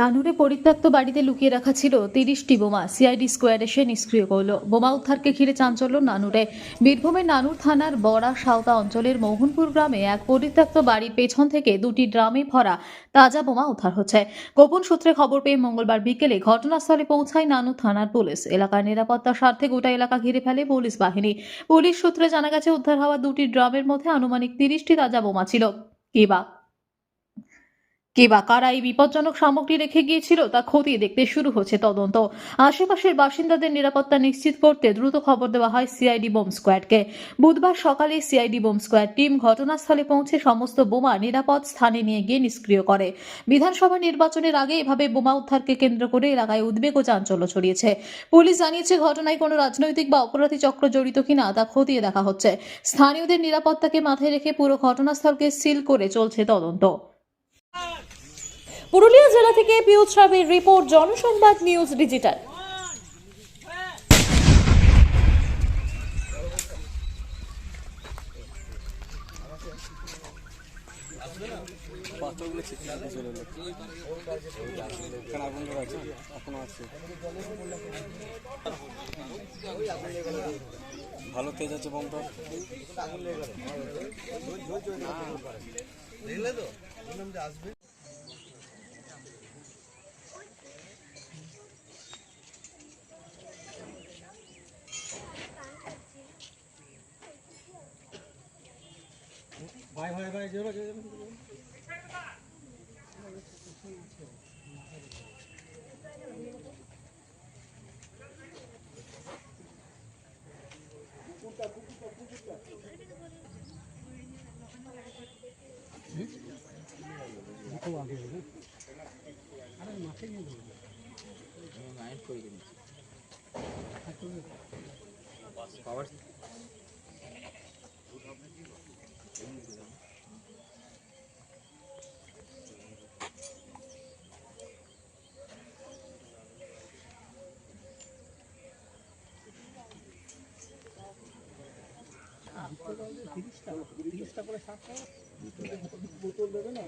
নানুরে পরিত্যক্ত বাড়িতে লুকিয়ে রাখা ছিল তিরিশটি বোমা। সিআইডি স্কোয়ার এসে নিষ্ক্রিয় করল। বোমা উদ্ধারকে ঘিরে চাঞ্চল্য নানুরে। বীরভূমের নানুর থানার বড়া সাঁওতা অঞ্চলের মোহনপুর গ্রামে এক পরিত্যক্ত বাড়ির পেছন থেকে দুটি ড্রামে ভরা তাজা বোমা উদ্ধার হচ্ছে। গোপন সূত্রে খবর পেয়ে মঙ্গলবার বিকেলে ঘটনাস্থলে পৌঁছায় নানু থানার পুলিশ। এলাকার নিরাপত্তার স্বার্থে গোটা এলাকা ঘিরে ফেলে পুলিশ বাহিনী। পুলিশ সূত্রে জানা গেছে, উদ্ধার হওয়া দুটি ড্রামের মধ্যে আনুমানিক তিরিশটি তাজা বোমা ছিল। কিবা কে বা কারা এই বিপজ্জনক সামগ্রী রেখে গিয়েছিল তা খতিয়ে দেখতে শুরু হচ্ছে তদন্ত। আশেপাশের বাসিন্দাদের নিরাপত্তা নিশ্চিত করতে দ্রুত খবর দেওয়া হয় সিআইডি বোম স্কোয়াডকে। বুধবার সকালে সিআইডি বোম স্কোয়াড টিম ঘটনাস্থলে পৌঁছে সমস্ত বোমা নিরাপদ স্থানে নিয়ে গিয়ে নিষ্ক্রিয় করে। বিধানসভা নির্বাচনের আগে এভাবে বোমা উদ্ধারকে কেন্দ্র করে এলাকায় উদ্বেগ ও চাঞ্চল্য ছড়িয়েছে। পুলিশ জানিয়েছে, ঘটনায় কোনো রাজনৈতিক বা অপরাধী চক্র জড়িত কিনা তা খতিয়ে দেখা হচ্ছে। স্থানীয়দের নিরাপত্তাকে মাথায় রেখে পুরো ঘটনাস্থলকে সিল করে চলছে তদন্ত। পুরুলিয়া জেলা থেকে পিয়ুষ রাবির রিপোর্ট জনসংবাদ নিউজ ডিজিটাল। ভালো তেজ আছে বোমটা ভাই ভাই ভাই জোরে জোরে আরে মাঠে নিয়ে ধরবো করে পাওয়ার তিরিশটা তিরিশটা করে ষাট টাকা বোতল দেবে না